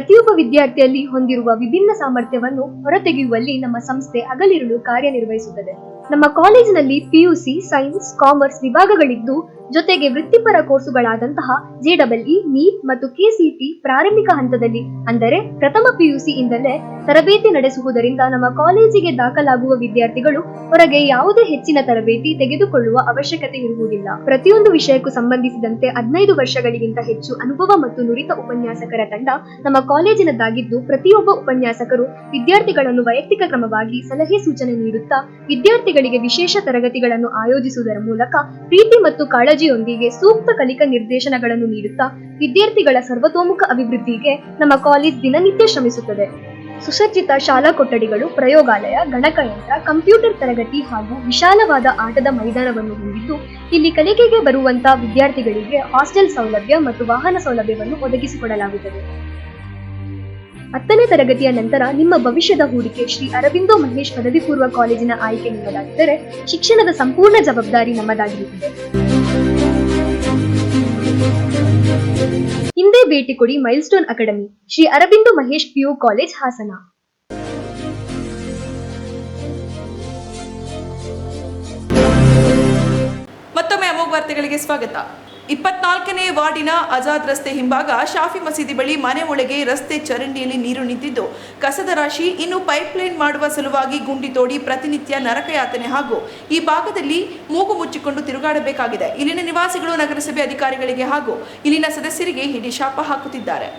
ಪ್ರತಿಯೊಬ್ಬ ವಿದ್ಯಾರ್ಥಿಯಲ್ಲಿ ಹೊಂದಿರುವ ವಿಭಿನ್ನ ಸಾಮರ್ಥ್ಯವನ್ನು ಹೊರತೆಗೆಯುವಲ್ಲಿ ನಮ್ಮ ಸಂಸ್ಥೆ ಅಗಲಿರುಳು ಕಾರ್ಯನಿರ್ವಹಿಸುತ್ತದೆ. ನಮ್ಮ ಕಾಲೇಜಿನಲ್ಲಿ ಪಿಯುಸಿ ಸೈನ್ಸ್ ಕಾಮರ್ಸ್ ವಿಭಾಗಗಳಿದ್ದು ಜೊತೆಗೆ ವೃತ್ತಿಪರ ಕೋರ್ಸುಗಳಾದಂತಹ ಜಿಡಬ್ಲ್ಇ, ನೀಟ್ ಮತ್ತು ಕೆಸಿಟಿ ಪ್ರಾರಂಭಿಕ ಹಂತದಲ್ಲಿ, ಅಂದರೆ ಪ್ರಥಮ ಪಿಯುಸಿ ಇಂದಲೇ ತರಬೇತಿ ನಡೆಸುವುದರಿಂದ ನಮ್ಮ ಕಾಲೇಜಿಗೆ ದಾಖಲಾಗುವ ವಿದ್ಯಾರ್ಥಿಗಳು ಹೊರಗೆ ಯಾವುದೇ ಹೆಚ್ಚಿನ ತರಬೇತಿ ತೆಗೆದುಕೊಳ್ಳುವ ಅವಶ್ಯಕತೆ ಇರುವುದಿಲ್ಲ. ಪ್ರತಿಯೊಂದು ವಿಷಯಕ್ಕೂ ಸಂಬಂಧಿಸಿದಂತೆ ಹದಿನೈದು ವರ್ಷಗಳಿಗಿಂತ ಹೆಚ್ಚು ಅನುಭವ ಮತ್ತು ನುರಿತ ಉಪನ್ಯಾಸಕರ ತಂಡ ನಮ್ಮ ಕಾಲೇಜಿನದ್ದಾಗಿದ್ದು, ಪ್ರತಿಯೊಬ್ಬ ಉಪನ್ಯಾಸಕರು ವಿದ್ಯಾರ್ಥಿಗಳನ್ನು ವೈಯಕ್ತಿಕ ಕ್ರಮವಾಗಿ ಸಲಹೆ ಸೂಚನೆ ನೀಡುತ್ತಾ, ವಿದ್ಯಾರ್ಥಿಗಳಿಗೆ ವಿಶೇಷ ತರಗತಿಗಳನ್ನು ಆಯೋಜಿಸುವುದರ ಮೂಲಕ ಪ್ರೀತಿ ಮತ್ತು ಕಾಳಜಿಯೊಂದಿಗೆ ಸೂಕ್ತ ಕಲಿಕಾ ನಿರ್ದೇಶನಗಳನ್ನು ನೀಡುತ್ತಾ ವಿದ್ಯಾರ್ಥಿಗಳ ಸರ್ವತೋಮುಖ ಅಭಿವೃದ್ಧಿಗೆ ನಮ್ಮ ಕಾಲೇಜ್ ದಿನನಿತ್ಯ ಶ್ರಮಿಸುತ್ತದೆ. ಸುಸಜ್ಜಿತ ಶಾಲಾ ಕೊಠಡಿಗಳು, ಪ್ರಯೋಗಾಲಯ, ಗಣಕಯಂತ್ರ, ಕಂಪ್ಯೂಟರ್ ತರಗತಿ ಹಾಗೂ ವಿಶಾಲವಾದ ಆಟದ ಮೈದಾನವನ್ನು ಹೊಂದಿದ್ದು, ಇಲ್ಲಿ ಕಲಿಕೆಗೆ ಬರುವಂತಹ ವಿದ್ಯಾರ್ಥಿಗಳಿಗೆ ಹಾಸ್ಟೆಲ್ ಸೌಲಭ್ಯ ಮತ್ತು ವಾಹನ ಸೌಲಭ್ಯವನ್ನು ಒದಗಿಸಿಕೊಡಲಾಗುತ್ತದೆ. ಹತ್ತನೇ ತರಗತಿಯ ನಂತರ ನಿಮ್ಮ ಭವಿಷ್ಯದ ಹೂಡಿಕೆ ಶ್ರೀ ಅರವಿಂದೋ ಮಹೇಶ್ ಪದವಿ ಪೂರ್ವ ಕಾಲೇಜಿನ ಆಯ್ಕೆ ನೀಡಲಾಗಿದ್ದರೆ, ಶಿಕ್ಷಣದ ಸಂಪೂರ್ಣ ಜವಾಬ್ದಾರಿ ನಮ್ಮದಾಗಿರುತ್ತದೆ. ಹಿಂದೆ ಭೇಟಿ ಕೊಡಿ milestone academy, Shri Aurobindo Mahesh PU college Hassan. ಮತ್ತೊಮ್ಮೆ ಅಮೋಘ ವಾರ್ತೆಗಳಿಗೆ ಸ್ವಾಗತ. ಇಪ್ಪತ್ನಾಲ್ಕನೇ ವಾರ್ಡಿನ ಆಜಾದ್ ರಸ್ತೆ ಹಿಂಭಾಗ ಶಾಫಿ ಮಸೀದಿ ಬಳಿ ಮನೆ ಒಳಗೆ ರಸ್ತೆ ಚರಂಡಿಯಲ್ಲಿ ನೀರು ನಿಂತಿದ್ದು. ಕಸದ ರಾಶಿ, ಇನ್ನು ಪೈಪ್ಲೈನ್ ಮಾಡುವ ಸಲುವಾಗಿ ಗುಂಡಿ ತೋಡಿ ಪ್ರತಿನಿತ್ಯ ನರಕಯಾತನೆ ಹಾಗೂ ಈ ಭಾಗದಲ್ಲಿ ಮೂಗು ಮುಚ್ಚಿಕೊಂಡು ತಿರುಗಾಡಬೇಕಾಗಿದೆ. ಇಲ್ಲಿನ ನಿವಾಸಿಗಳು ನಗರಸಭೆ ಅಧಿಕಾರಿಗಳಿಗೆ ಹಾಗೂ ಇಲ್ಲಿನ ಸದಸ್ಯರಿಗೆ ಹಿಡಿ ಶಾಪ ಹಾಕುತ್ತಿದ್ದಾರೆ.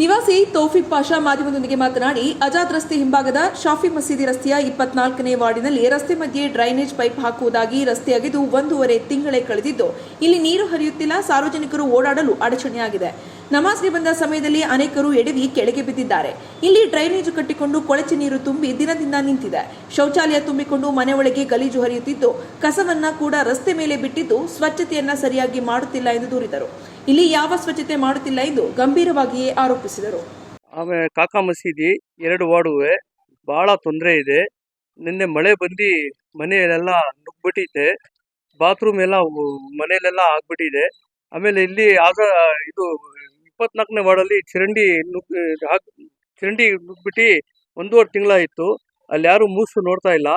ನಿವಾಸಿ ತೌಫಿಕ್ ಪಾಷಾ ಮಾಧ್ಯಮದೊಂದಿಗೆ ಮಾತನಾಡಿ, ಅಜಾದ್ ರಸ್ತೆ ಹಿಂಭಾಗದ ಶಾಫಿ ಮಸೀದಿ ರಸ್ತೆಯ ಇಪ್ಪತ್ನಾಲ್ಕನೇ ವಾರ್ಡಿನಲ್ಲಿ ರಸ್ತೆ ಮಧ್ಯೆ ಡ್ರೈನೇಜ್ ಪೈಪ್ ಹಾಕುವುದಾಗಿ ರಸ್ತೆ ಅಗೆದು ಒಂದೂವರೆ ತಿಂಗಳೇ ಕಳೆದಿದ್ದು, ಇಲ್ಲಿ ನೀರು ಹರಿಯುತ್ತಿಲ್ಲ, ಸಾರ್ವಜನಿಕರು ಓಡಾಡಲು ಅಡಚಣೆಯಾಗಿದೆ. ನಮಾಜ್ಗೆ ಬಂದ ಸಮಯದಲ್ಲಿ ಅನೇಕರು ಎಡವಿ ಕೆಳಗೆ ಬಿದ್ದಿದ್ದಾರೆ. ಇಲ್ಲಿ ಡ್ರೈನೇಜ್ ಕಟ್ಟಿಕೊಂಡು ಕೊಳಚೆ ನೀರು ತುಂಬಿ ದಿನದಿಂದ ನಿಂತಿದೆ. ಶೌಚಾಲಯ ತುಂಬಿಕೊಂಡು ಮನೆ ಒಳಗೆ ಗಲೀಜು ಹರಿಯುತ್ತಿದ್ದು, ಕಸವನ್ನ ಕೂಡ ರಸ್ತೆ ಮೇಲೆ ಬಿಟ್ಟಿದ್ದು, ಸ್ವಚ್ಛತೆಯನ್ನ ಸರಿಯಾಗಿ ಮಾಡುತ್ತಿಲ್ಲ ಎಂದು ದೂರಿದರು. ಇಲ್ಲಿ ಯಾವ ಸ್ವಚ್ಛತೆ ಮಾಡುತ್ತಿಲ್ಲ ಎಂದು ಗಂಭೀರವಾಗಿಯೇ ಆರೋಪಿಸಿದರು. ಆಮೇಲೆ ಕಾಕಾ ಮಸೀದಿ ಎರಡು ವಾರ್ಡುವೆ ಬಹಳ ತೊಂದರೆ ಇದೆ. ನಿನ್ನೆ ಮಳೆ ಬಂದು ಮನೆಯಲ್ಲೆಲ್ಲ ನುಗ್ಬಿಟ್ಟಿದೆ ಬಾತ್ರೂಮ್ ಎಲ್ಲ ಮನೆಯಲ್ಲೆಲ್ಲ ಆಗ್ಬಿಟ್ಟಿದೆ. ಆಮೇಲೆ ಇಲ್ಲಿ ಆಗ ಇದು ಇಪ್ಪತ್ನಾಲ್ಕನೇ ವಾರ್ಡಲ್ಲಿ ಚರಂಡಿ ನುಗ್ ಚರಂಡಿ ನುಗ್ಬಿಟ್ಟು ಒಂದೂವರೆ ತಿಂಗಳಾಯಿತು. ಅಲ್ಲಿ ಯಾರು ಮೂಸು ನೋಡ್ತಾ ಇಲ್ಲ.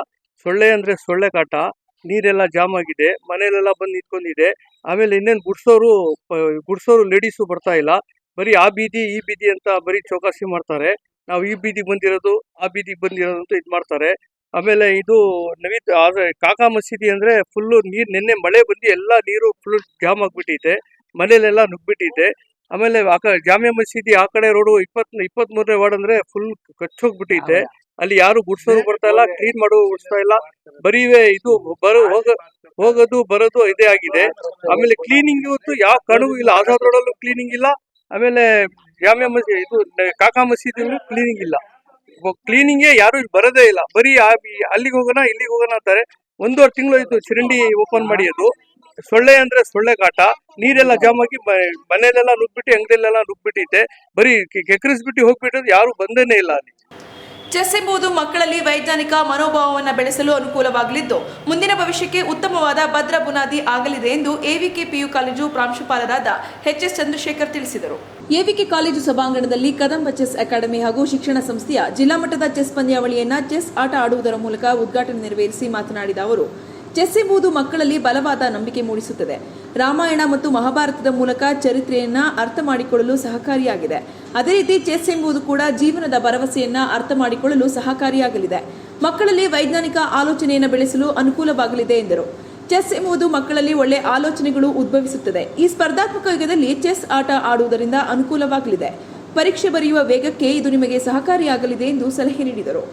ಸೊಳ್ಳೆ ಅಂದರೆ ಸೊಳ್ಳೆ ಕಾಟ, ನೀರೆಲ್ಲ ಜಾಮ್ ಆಗಿದೆ. ಮನೆಯಲ್ಲೆಲ್ಲ ಬಂದು ನಿಂತ್ಕೊಂಡಿದೆ. ಆಮೇಲೆ ಇನ್ನೇನು ಗುಡ್ಸೋರು ಗುಡ್ಸೋರು ಲೇಡೀಸು ಬರ್ತಾ ಇಲ್ಲ. ಬರೀ ಆ ಬೀದಿ, ಈ ಬೀದಿ ಅಂತ ಬರೀ ಚೌಕಾಸಿ ಮಾಡ್ತಾರೆ. ನಾವು ಈ ಬೀದಿಗೆ ಬಂದಿರೋದು, ಆ ಬೀದಿಗೆ ಬಂದಿರೋದು ಅಂತ ಇದು ಮಾಡ್ತಾರೆ. ಆಮೇಲೆ ಇದು ನವೀತ್, ಆದರೆ ಕಾಕಾ ಮಸೀದಿ ಅಂದ್ರೆ ಫುಲ್ಲು ನೀರು, ನಿನ್ನೆ ಮಳೆ ಬಂದು ಎಲ್ಲ ನೀರು ಫುಲ್ ಜಾಮ್ ಆಗಿಬಿಟ್ಟಿದೆ ಮನೇಲೆಲ್ಲ ನುಗ್ಬಿಟ್ಟೈತೆ. ಆಮೇಲೆ ಆ ಜಾಮಿಯಾ ಮಸೀದಿ ಆ ಕಡೆ ರೋಡು ಇಪ್ಪತ್ ಇಪ್ಪತ್ತ್ ಮೂರನೇ ವಾರ್ಡ್ ಅಂದ್ರೆ ಫುಲ್ ಕಚ್ಚೋಗ್ಬಿಟ್ಟೈತೆ. ಅಲ್ಲಿ ಯಾರು ಗುಡ್ಸೋರು ಬರ್ತಾ ಇಲ್ಲ ಕ್ಲೀನ್ ಮಾಡೋರು ಗುಡ್ಸ್ತಾ ಇಲ್ಲ. ಬರೀವೆ ಇದು ಬರೋ ಹೋಗ ಹೋಗೋದು ಬರೋದು ಇದೇ ಆಗಿದೆ. ಆಮೇಲೆ ಕ್ಲೀನಿಂಗ್ ಇವತ್ತು ಯಾವ ಕಣಗೂ ಇಲ್ಲ. ಆಜಾದ್ ರೋಡಲ್ಲೂ ಕ್ಲೀನಿಂಗ್ ಇಲ್ಲ. ಆಮೇಲೆ ಜಾಮಿಯಾ ಮಸೀದಿ ಇದು ಕಾಕಾ ಮಸೀದಿ ಕ್ಲೀನಿಂಗ್ ಇಲ್ಲ. ಕ್ಲೀನಿಂಗ್ ಯಾರು ಇಲ್ಲಿ ಬರೋದೇ ಇಲ್ಲ. ಬರೀ ಅಲ್ಲಿಗೆ ಹೋಗೋಣ ಇಲ್ಲಿಗೆ ಹೋಗೋಣ ಅಂತಾರೆ. ಒಂದೂವರೆ ತಿಂಗಳು ಆಯ್ತು ಚರಂಡಿ ಓಪನ್ ಮಾಡಿ ಅದು ಸೊಳ್ಳೆ ಅಂದ್ರೆ ಸೊಳ್ಳೆ ಕಾಟ. ನೀರೆಲ್ಲ ಜಾಮ್ ಆಗಿ ಮನೆಯಲ್ಲೆಲ್ಲ ನುಗ್ಬಿಟ್ಟು ಅಂಗಡಿಯಲ್ಲೆಲ್ಲ ನುಗ್ಬಿಟ್ಟಿದೆ. ಬರೀ ಕೆಕರಿಸ್ಬಿಟ್ಟು ಹೋಗ್ಬಿಟ್ಟು ಯಾರು ಬಂದೇನೆ ಇಲ್ಲ ಅಲ್ಲಿ. ಚೆಸ್ ಎಂಬುದು ಮಕ್ಕಳಲ್ಲಿ ವೈಜ್ಞಾನಿಕ ಮನೋಭಾವವನ್ನು ಬೆಳೆಸಲು ಅನುಕೂಲವಾಗಲಿದ್ದು, ಮುಂದಿನ ಭವಿಷ್ಯಕ್ಕೆ ಉತ್ತಮವಾದ ಭದ್ರ ಬುನಾದಿ ಆಗಲಿದೆ ಎಂದು ಎವಿಕೆ ಪಿಯು ಕಾಲೇಜು ಪ್ರಾಂಶುಪಾಲರಾದ ಎಚ್ ಎಸ್ ಚಂದ್ರಶೇಖರ್ ತಿಳಿಸಿದರು. ಎವಿಕೆ ಕಾಲೇಜು ಸಭಾಂಗಣದಲ್ಲಿ ಕದಂಬ ಚೆಸ್ ಅಕಾಡೆಮಿ ಹಾಗೂ ಶಿಕ್ಷಣ ಸಂಸ್ಥೆಯ ಜಿಲ್ಲಾ ಮಟ್ಟದ ಚೆಸ್ ಪಂದ್ಯಾವಳಿಯನ್ನ ಚೆಸ್ ಆಟ ಆಡುವುದರ ಮೂಲಕ ಉದ್ಘಾಟನೆ ನೆರವೇರಿಸಿ ಮಾತನಾಡಿದ ಅವರು, ಚೆಸ್ ಎಂಬುದು ಮಕ್ಕಳಲ್ಲಿ ಬಲವಾದ ನಂಬಿಕೆ ಮೂಡಿಸುತ್ತದೆ. ರಾಮಾಯಣ ಮತ್ತು ಮಹಾಭಾರತದ ಮೂಲಕ ಚರಿತ್ರೆಯನ್ನ ಅರ್ಥ ಮಾಡಿಕೊಳ್ಳಲು ಸಹಕಾರಿಯಾಗಿದೆ. ಅದೇ ರೀತಿ ಚೆಸ್ ಎಂಬುದು ಕೂಡ ಜೀವನದ ಭರವಸೆಯನ್ನ ಅರ್ಥ ಮಾಡಿಕೊಳ್ಳಲು ಸಹಕಾರಿಯಾಗಲಿದೆ. ಮಕ್ಕಳಲ್ಲಿ ವೈಜ್ಞಾನಿಕ ಆಲೋಚನೆಯನ್ನು ಬೆಳೆಸಲು ಅನುಕೂಲವಾಗಲಿದೆ ಎಂದರು. ಚೆಸ್ ಎಂಬುದು ಮಕ್ಕಳಲ್ಲಿ ಒಳ್ಳೆ ಆಲೋಚನೆಗಳು ಉದ್ಭವಿಸುತ್ತದೆ. ಈ ಸ್ಪರ್ಧಾತ್ಮಕ ಯುಗದಲ್ಲಿ ಚೆಸ್ ಆಟ ಆಡುವುದರಿಂದ ಅನುಕೂಲವಾಗಲಿದೆ. ಪರೀಕ್ಷೆ ಬರೆಯುವ ವೇಗಕ್ಕೆ ಇದು ನಿಮಗೆ ಸಹಕಾರಿಯಾಗಲಿದೆ ಎಂದು ಸಲಹೆ ನೀಡಿದರು.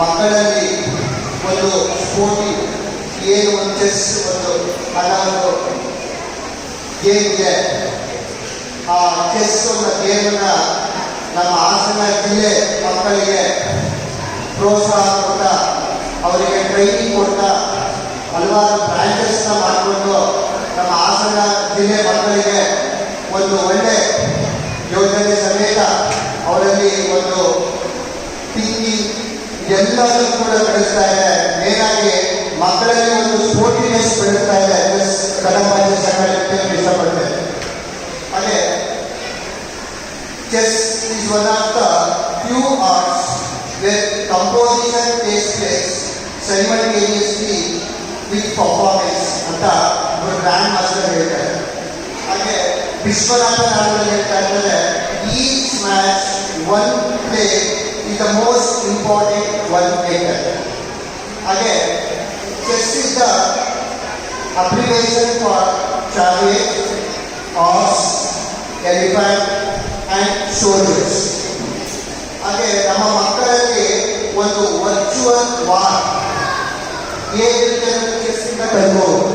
ಮಕ್ಕಳಲ್ಲಿ ಒಂದು ಸ್ಫೂರ್ತಿ, ಏನು ಚೆಸ್, ಒಂದು ಆ ಚೆಸ್ ಒಂದು ಗೇಮನ್ನ ನಮ್ಮ ಹಾಸನ ಜಿಲ್ಲೆ ಮಕ್ಕಳಿಗೆ ಪ್ರೋತ್ಸಾಹ ಕೊಡ್ತಾ ಅವರಿಗೆ ಟ್ರೈನಿಂಗ್ ಕೊಡ್ತಾ ಹಲವಾರು ಬ್ರಾಂಚಸ್ನ ಮಾಡಿಕೊಂಡು ನಮ್ಮ ಹಾಸನ ಜಿಲ್ಲೆ ಮಕ್ಕಳಿಗೆ ಒಂದು ಒಳ್ಳೆ ಯೋಜನೆ ಸಮೇತ ಅವರಲ್ಲಿ ಒಂದು ಥಿಂಕಿಂಗ್ ಎಲ್ಲರೂ ಕೂಡ ಬೆಳೆಸ್ತಾ ಇದೆ. ಮೇಲಾಗಿ ಮಕ್ಕಳಲ್ಲಿ ಒಂದು ಸ್ಪೋರ್ಟಿನೆಸ್ ಬೆಳೆಸ್ತಾ ಇದೆ. ಕನ್ನಡ ಸಂಘಟನೆ ಇಷ್ಟಪಡ್ತೇನೆ chess is one of the few arts where composition takes place simultaneously with performance ಅಂತ ಒಬ್ಬರು ಗ್ರ್ಯಾಂಡ್ ಮಾಸ್ಟರ್ ಹೇಳ್ತಾರೆ ಹಾಗೆ ವಿಶ್ವನಾಥ ನಾಡಲ್ಲಿ ಹೇಳ್ತಾ ಇದ್ದಾರೆ each match one play is the most important one maker ಹಾಗೆ chess is the application for chariot horse elephant and soldiers ಹಾಗೆ ನಮ್ಮ ಮಕ್ಕಳಲ್ಲಿ ಒಂದು ವರ್ಚುವಲ್ ವಾರ್. ಹೇಗೆ ಚೆಸ್ಸಿಂದ ಕಲಿಬಹುದು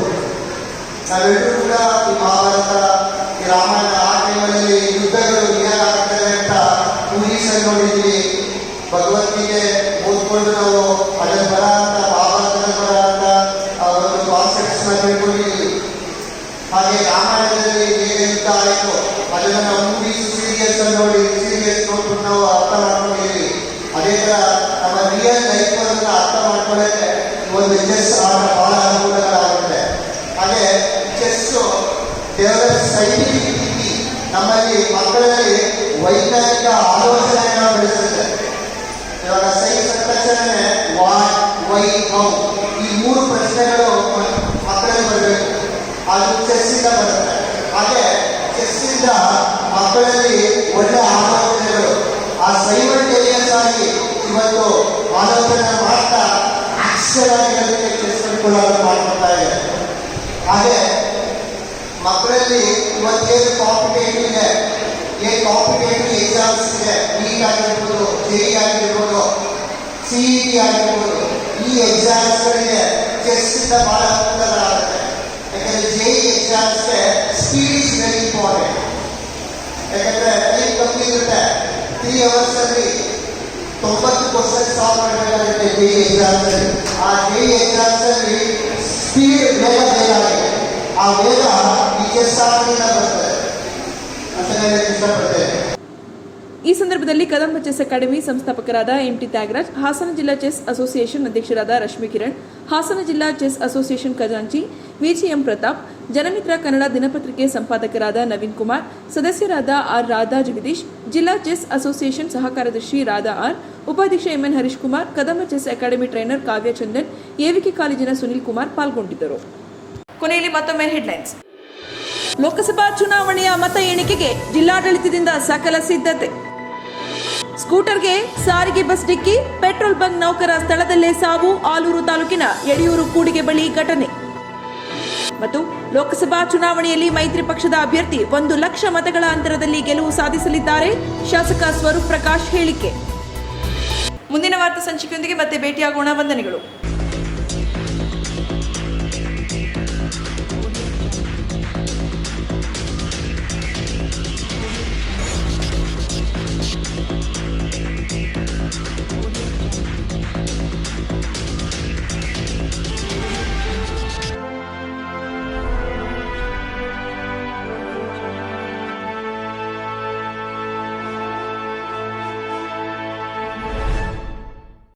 ನಾವೆಲ್ಲರೂ ಕೂಡ ಈ ಮಹಾಭಾರತ ಈ ರಾಮಾಯಣ ಆ ಟೈಮಲ್ಲಿ ಯುದ್ಧಗಳು ಏನಾಗ್ತದೆ ಅಂತ ಮೂವೀಸಲ್ಲಿ ನೋಡಿದ್ದೀವಿ. ಭಗವದ್ಗೀತೆ ಓದ್ಕೊಂಡು ನಾವು ನೋಡಿ ಸೀರಿಯಸ್ ನಾವು ಅರ್ಥ ಮಾಡ್ಕೊಂಡಿದ್ದೀವಿ. ಅದೇ ನಮ್ಮ ರಿಯಲ್ ಲೈಫ್ ಅರ್ಥ ಮಾಡ್ಕೊಳ್ಳೋಕೆ ಒಂದು ಚೆಸ್ ಆಟ ಬಹಳ ಅನುಕೂಲಕರವಾಗುತ್ತೆ. ಹಾಗೆ ಚೆಸ್ ಡೆವಲಪ್ ಸೈಂಟಿಫಿಕ್ ಮಕ್ಕಳಲ್ಲಿ ವೈಜ್ಞಾನಿಕ ಆಲೋಚನೆಯನ್ನು ಬೆಳೆಸುತ್ತೆ. ಇವಾಗ ಸೈನ್ಸ್ ಅಂದ ತಕ್ಷಣವೇ ವಾಟ್, ವೈ, ಹೌ ಈ ಮೂರು ಪ್ರಶ್ನೆಗಳು ಮಕ್ಕಳಲ್ಲಿ ಬರಬೇಕು. ಅದು ಚೆಸ್ಸಿಂದ ಬರುತ್ತೆ. ಹಾಗೆ ಚೆಸ್ಸಿಂದ ಮಕ್ಕಳಲ್ಲಿ ಒಳ್ಳೆ ಆಲೋಚನೆಗಳು ಆ ಸೈಮಲ್ಟೇನಿಯಸ್ ಆಗಿ ಇವತ್ತು ಆಲೋಚನೆ ಮಾಡ್ತಾ ಅಕ್ಷರಗಳಿಗೆ ಕಲ್ತ್ಕೊಳ್ಳೋದು ಮಾಡ್ಕೊಳ್ತಾ ಇದೆ ಹಾಗೆ ಮಕ್ಕಳಲ್ಲಿ ಇವತ್ತೇನು ಕಾಂಪಿಟೇಟಿವ್ ಇದೆ, ಏನು ಕಾಂಪಿಟೇಟಿವ್ ಎಕ್ಸಾಮ್ಸ್ ಇದೆ ನೀಟ್ ಆಗಿರ್ಬೋದು ಜೆ ಆಗಿರ್ಬೋದು ಸಿ ಇ ಟಿ ಆಗಿರ್ಬೋದು, ಈ ಎಕ್ಸಾಮ್ಸ್ಗಳಿಗೆ ಚೆಸ್ಸಿಂದ ಬಹಳ ಅನುಕೂಲ ಆಗುತ್ತೆ ಯಾಕಂದರೆ ಜೆ ಇ ಎಕ್ಸಾಮ್ಸ್ಗೆ ಸ್ಪೀಡ್ ಇಸ್ ವೆರಿ ಇಂಪಾರ್ಟೆಂಟ್ ಯಾಕಂದರೆ ಟೈಮ್ ಕಮ್ಮಿ ಇರುತ್ತೆ ತ್ರೀ ಅವರ್ಸಲ್ಲಿ ತೊಂಬತ್ತು ಪರ್ಸೆಂಟ್ ಸಾಲ್ವ್ ಮಾಡಬೇಕಾಗುತ್ತೆ ಜೆ ಇ ಎಕ್ಸಾಮ್ಸಲ್ಲಿ ಆ ಜೆ ಇ ಎಕ್ಸಾಮ್ಸಲ್ಲಿ ಸ್ಪೀಡ್ ಬೇಗ ಬೇಗ ಆಗಿದೆ ಆ ವೇಗ ಈ ಚೆಸ್ ಆಟದಿಂದ ಬರ್ತದೆ ಅಂತ ಹೇಳಕ್ಕೆ ಇಷ್ಟಪಡ್ತೇನೆ ಈ ಸಂದರ್ಭದಲ್ಲಿ ಕದಂಬ ಚೆಸ್ ಅಕಾಡೆಮಿ ಸಂಸ್ಥಾಪಕರಾದ ಎಂಟಿ ತ್ಯಾಗರಾಜ್, ಹಾಸನ ಜಿಲ್ಲಾ ಚೆಸ್ ಅಸೋಸಿಯೇಷನ್ ಅಧ್ಯಕ್ಷರಾದ ರಶ್ಮಿ ಕಿರಣ್, ಹಾಸನ ಜಿಲ್ಲಾ ಚೆಸ್ ಅಸೋಸಿಯೇಷನ್ ಖಜಾಂಚಿ ವಿಜಿಎಂ ಪ್ರತಾಪ್, ಜನಮಿತ್ರ ಕನ್ನಡ ದಿನಪತ್ರಿಕೆ ಸಂಪಾದಕರಾದ ನವೀನ್ ಕುಮಾರ್, ಸದಸ್ಯರಾದ ಆರ್ ರಾಧಾ ಜಗದೀಶ್, ಜಿಲ್ಲಾ ಚೆಸ್ ಅಸೋಸಿಯೇಷನ್ ಸಹ ಕಾರ್ಯದರ್ಶಿ ರಾಧಾ ಆರ್, ಉಪಾಧ್ಯಕ್ಷ MN Harish Kumar Kadamba chess academy trainer Kavya Chandan, AVK ಕಾಲೇಜಿನ ಸುನಿಲ್ ಕುಮಾರ್ ಪಾಲ್ಗೊಂಡಿದ್ದರು. ಕೊನೆಯಲ್ಲಿ ಮತ್ತೊಮ್ಮೆ ಹೆಡ್ಲೈನ್ಸ್. ಲೋಕಸಭಾ ಚುನಾವಣೆಯ ಮತ ಎಣಿಕೆಗೆ ಜಿಲ್ಲಾಡಳಿತದಿಂದ ಸಕಲ ಸಿದ್ಧತೆ. ಸ್ಕೂಟರ್ಗೆ ಸಾರಿಗೆ ಬಸ್ ಡಿಕ್ಕಿ ಪೆಟ್ರೋಲ್ ಬಂಕ್ ನೌಕರ ಸ್ಥಳದಲ್ಲೇ ಸಾವು ಆಲೂರು ತಾಲೂಕಿನ ಯಡಿಯೂರು ಕೂಡಿಗೆ ಬಳಿ ಘಟನೆ. ಮತ್ತು ಲೋಕಸಭಾ ಚುನಾವಣೆಯಲ್ಲಿ ಮೈತ್ರಿ ಪಕ್ಷದ ಅಭ್ಯರ್ಥಿ ಒಂದು ಲಕ್ಷ ಮತಗಳ ಅಂತರದಲ್ಲಿ ಗೆಲುವು ಸಾಧಿಸಲಿದ್ದಾರೆ ಶಾಸಕ ಸ್ವರೂಪ್ ಪ್ರಕಾಶ್ ಹೇಳಿಕೆ. ಮುಂದಿನ ವಾರ್ತಾ ಸಂಚಿಕೆಯೊಂದಿಗೆ ಮತ್ತೆ ಭೇಟಿಯಾಗೋಣ. ವಂದನೆಗಳು.